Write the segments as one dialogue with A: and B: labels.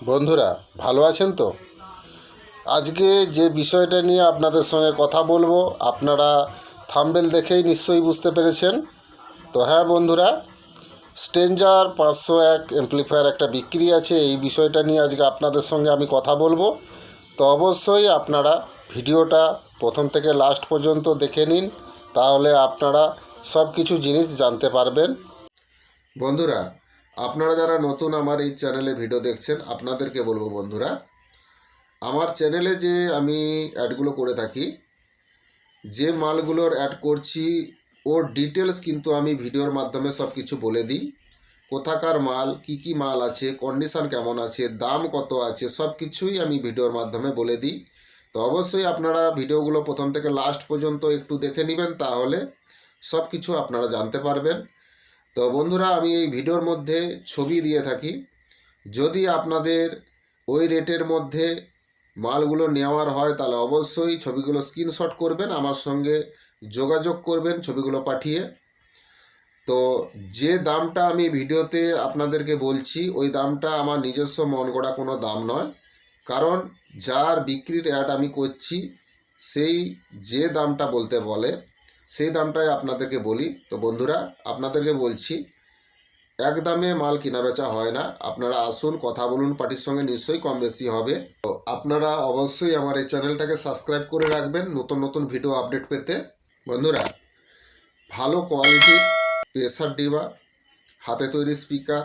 A: বন্ধুরা, ভালো আছেন তো? আজকে যে বিষয়টা নিয়ে আপনাদের সঙ্গে কথা বলব, আপনারা থাম্বেল দেখেই নিশ্চয়ই বুঝতে পেরেছেন। তো হ্যাঁ বন্ধুরা স্টেঞ্জার পাঁচশো এক এমপ্লিফায়ার একটা বিক্রি আছে, এই বিষয়টা নিয়ে আজকে আপনাদের সঙ্গে আমি কথা বলব। তো অবশ্যই আপনারা ভিডিওটা প্রথম থেকে লাস্ট পর্যন্ত দেখে নিন, তাহলে আপনারা সব কিছু জিনিস জানতে পারবেন। বন্ধুরা আপনারা যারা নতুন আমার এই চ্যানেলে ভিডিও দেখছেন, আপনাদেরকে বলব বন্ধুরা, আমার চ্যানেলে যে আমি অ্যাডগুলো করে থাকি, যে মালগুলোর অ্যাড করছি, ওর ডিটেলস কিন্তু আমি ভিডিওর মাধ্যমে সব কিছু বলে দিই। কোথাকার মাল, কি কি মাল আছে, কন্ডিশন কেমন আছে, দাম কত আছে, সব কিছুই আমি ভিডিওর মাধ্যমে বলে দিই। তো অবশ্যই আপনারা ভিডিওগুলো প্রথম থেকে লাস্ট পর্যন্ত একটু দেখে নেবেন, তাহলে সব কিছু আপনারা জানতে পারবেন। তো বন্ধুরা, আমি এই ভিডিওর মধ্যে ছবি দিয়ে থাকি। যদি আপনাদের ওই রেটের মধ্যে মালগুলো নেওয়ার হয়, তাহলে অবশ্যই ছবিগুলো স্ক্রিনশট করবেন, আমার সঙ্গে যোগাযোগ করবেন ছবিগুলো পাঠিয়ে। তো যে দামটা আমি ভিডিওতে আপনাদেরকে বলছি, ওই দামটা আমার নিজস্ব মন গড়া কোনো দাম নয়। কারণ যার বিক্রির অ্যাড আমি করছি, সেই যে দামটা বলতে বলে সেই দামটাই আপনাদেরকে বলি। তো বন্ধুরা, আপনাদেরকে বলছি, এক দামে মাল কেনা বেচা হয় না। আপনারা আসুন, কথা বলুন, পার্টির সঙ্গে নিশ্চয়ই কম বেশি হবে। তো আপনারা অবশ্যই আমার এই চ্যানেলটাকে সাবস্ক্রাইব করে রাখবেন নতুন নতুন ভিডিও আপডেট পেতে। বন্ধুরা, ভালো কোয়ালিটির প্রেসার ডিবা, হাতে তৈরি স্পিকার,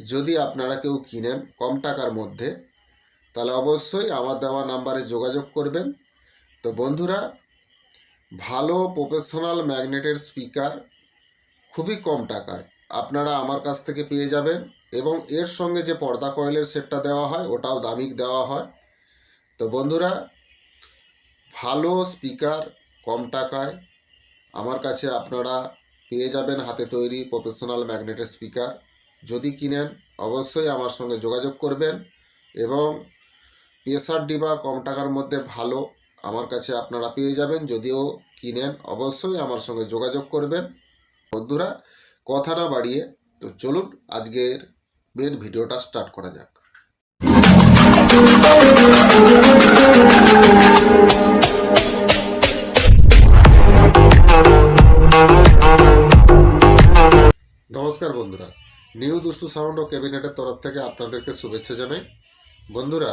A: যদি আপনারা কেউ কিনেন কম টাকার মধ্যে, তাহলে অবশ্যই আমার দেওয়া নাম্বারে যোগাযোগ করবেন। তো বন্ধুরা ভালো প্রফেশনাল ম্যাগনেটের স্পিকার খুবই কম টাকায়। আপনারা আমার কাছ থেকে পেয়ে যাবেন এবং এর সঙ্গে যে পর্দা কয়েলের সেটটা দেওয়া হয়, ওটাও দামিক দেওয়া হয়। তো বন্ধুরা, ভালো স্পিকার কম টাকায় আমার কাছে আপনারা পেয়ে যাবেন হাতে তৈরি প্রফেশনাল ম্যাগনেটের স্পিকার যদি কিনেন, অবশ্যই আমার সঙ্গে যোগাযোগ করবেন এবং প্রেসার ডিবা কম টাকার মধ্যে ভালো আমার কাছে আপনারা পেয়ে যাবেন, যদিও কিনেন, অবশ্যই আমার সঙ্গে যোগাযোগ করবেন। বন্ধুরা, কথা না বাড়িয়ে, তো চলুন আজকের মেন ভিডিওটা স্টার্ট করা যাক। নমস্কার বন্ধুরা, নিউ দুষ্টু সাউন্ড ও ক্যাবিনেটের তরফ থেকে আপনাদেরকে শুভেচ্ছা জানাই। বন্ধুরা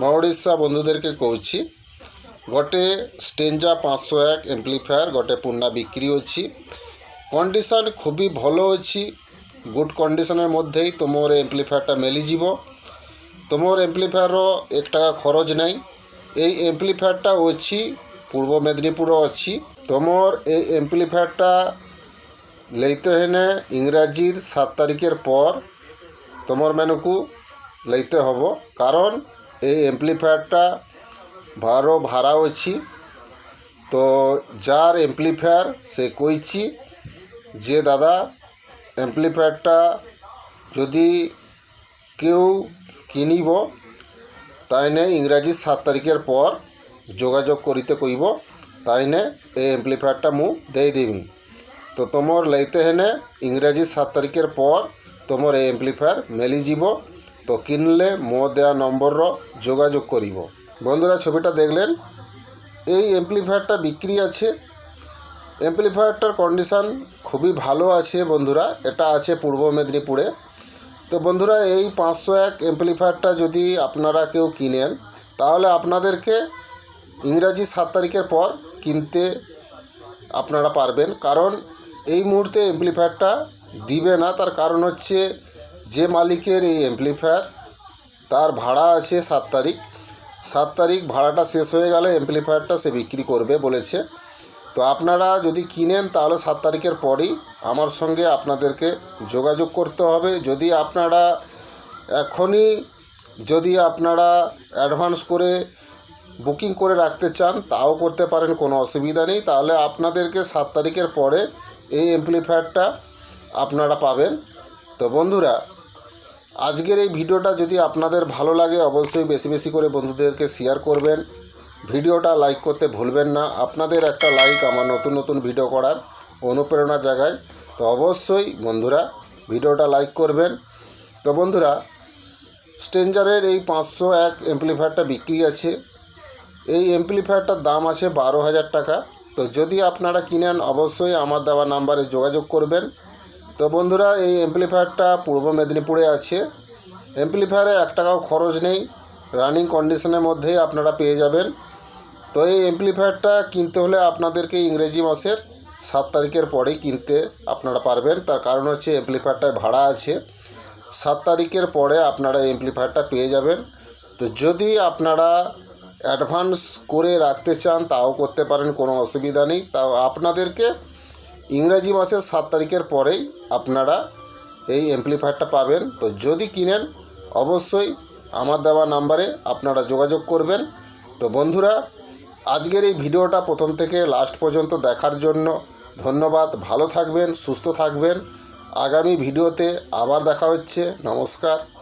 A: নওড়িশা বন্ধুদেরকে কৌছি গটে স্টেঞ্জা পাঁচশো এক এমপ্লিফায়ার গটে পুর্ণা বিক্রি অছি কন্ডিশন খুবই ভালো অছি গুড কন্ডিশনের মধ্যেই তোমার এম্প্লিফায়ারটা মেলিযিব তোমার এম্প্লিফায়ারর এক টাকা খরচ নাই। এই এমপ্লিফায়ারটা অছি পূর্ব মেদিনীপুর অছি তোমার এই এমপ্লিফায়ারটা লইতে হেনে ইংরাজির সাত তারিখের পর তোমার মেনুকু লইতে হব। কারণ এই ଆମ୍ପ୍ଲିଫାୟର୍ଟା ଭାର ভাড়া ଅଛି তো যার ଆମ୍ପ୍ଲିଫାୟର୍ সে কইছি যে, দাদা ଆମ୍ପ୍ଲିଫାୟର୍ଟା যদি কেউ কিনিব তাই নে ইংরাজি সাত তারিখের পর যোগাযোগ করিতে কইব তাই নে এই এমপ্লিফায়ারটা মু দেই দেবি তো তোমার লাইতে হেনে ইংরাজি সাত তারিখের পর তোমার এই এমপ্লিফায়ার মেলি যাব তো কিনলে মো দেয়া নম্বরর যোগাযোগ করিব। বন্ধুরা, ছবিটা দেখলেন? এই এমপ্লিফায়ারটা বিক্রি আছে। এমপ্লিফায়ারটার কন্ডিশান খুবই ভালো আছে বন্ধুরা। এটা আছে পূর্ব মেদিনীপুরে। তো বন্ধুরা, এই পাঁচশো এক এমপ্লিফায়ারটা যদি আপনারা কেউ কিনেন, তাহলে আপনাদেরকে ইংরাজি সাত তারিখের পর কিনতে আপনারা পারবেন। কারণ এই মুহূর্তে এমপ্লিফায়ারটা দিবে না। তার কারণ হচ্ছে যে মালিকের এই এমপ্লিফায়ার তার ভাড়া আছে সাত তারিখ। সাত তারিখ ভাড়াটা শেষ হয়ে গেলে এমপ্লিফায়ারটা সে বিক্রি করবে বলেছে। তো আপনারা যদি কিনেন, তাহলে সাত তারিখের পরেই আমার সঙ্গে আপনাদেরকে যোগাযোগ করতে হবে। যদি আপনারা এখনই, যদি আপনারা অ্যাডভান্স করে বুকিং করে রাখতে চান, তাও করতে পারেন, কোনো অসুবিধা নেই। তাহলে আপনাদেরকে সাত তারিখের পরে এই এমপ্লিফায়ারটা আপনারা পাবেন। তো বন্ধুরা আজকের এই ভিডিওটা যদি আপনাদের ভালো লাগে, অবশ্যই বেশি বেশি করে বন্ধুদেরকে শেয়ার করবেন। ভিডিওটা লাইক করতে ভুলবেন না। আপনাদের একটা লাইক আমার নতুন নতুন ভিডিও করার অনুপ্রেরণা জাগায়। তো অবশ্যই বন্ধুরা, ভিডিওটা লাইক করবেন। তো বন্ধুরা স্ট্রেঞ্জারের এই পাঁচশো এক এমপ্লিফায়ারটা বিক্রি আছে। এই এমপ্লিফায়ারটার দাম আছে বারো হাজার টাকা। তো যদি আপনারা কিনেন, অবশ্যই আমার দেওয়া নাম্বারে যোগাযোগ করবেন। তো বন্ধুরা, এই এমপ্লিফায়ারটা পূর্ব মেদিনীপুরে আছে। এমপ্লিফায়ারে এক টাকাও খরচ নেই। রানিং কন্ডিশনের মধ্যেই আপনারা পেয়ে যাবেন। তো এই এমপ্লিফায়ারটা কিনতে হলে আপনাদেরকে ইংরেজি মাসের সাত তারিখের পরেই কিনতে আপনারা পারবেন। তার কারণ হচ্ছে এমপ্লিফায়ারটায় ভাড়া আছে। সাত তারিখের পরে আপনারা এই এমপ্লিফায়ারটা পেয়ে যাবেন। তো যদি আপনারা অ্যাডভান্স করে রাখতে চান, তাও করতে পারেন, কোনো অসুবিধা নেই। তাও আপনাদেরকে ইংরাজি মাসের সাত তারিখের পরেই আপনারা এই এমপ্লিফায়ারটা পাবেন। তো যদি কিনেন, অবশ্যই আমার দেওয়া নাম্বারে আপনারা যোগাযোগ করবেন। তো বন্ধুরা, আজকের এই ভিডিওটা প্রথম থেকে লাস্ট পর্যন্ত দেখার জন্য ধন্যবাদ। ভালো থাকবেন, সুস্থ থাকবেন। আগামী ভিডিওতে আবার দেখা হচ্ছে। নমস্কার।